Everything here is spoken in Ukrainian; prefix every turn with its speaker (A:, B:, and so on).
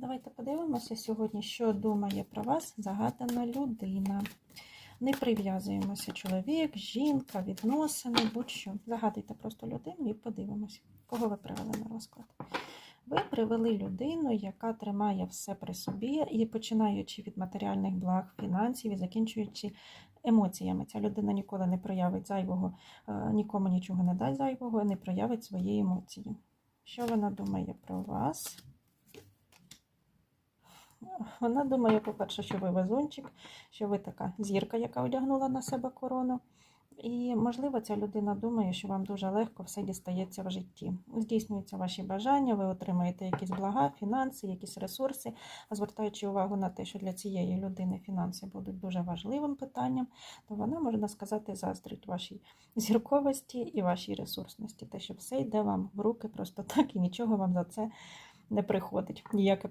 A: Давайте подивимося сьогодні, що думає про вас загадана людина. Не прив'язуємося чоловік, жінка, відносини, будь-що. Загадуйте просто людину і подивимося, кого ви привели на розклад. Ви привели людину, яка тримає все при собі, і починаючи від матеріальних благ, фінансів і закінчуючи емоціями. Ця людина ніколи не проявить зайвого, е, нікому нічого не дасть зайвого, не проявить свої емоції. Що вона думає про вас? Вона думає, по-перше, що ви везунчик, що ви така зірка, яка одягнула на себе корону. І, можливо, ця людина думає, що вам дуже легко все дістається в житті. Здійснюються ваші бажання, ви отримаєте якісь блага, фінанси, якісь ресурси. А звертаючи увагу на те, що для цієї людини фінанси будуть дуже важливим питанням, то вона, можна сказати, заздрить вашій зірковості і вашій ресурсності. Те, що все йде вам в руки просто так і нічого вам за це не приходить. Ніяке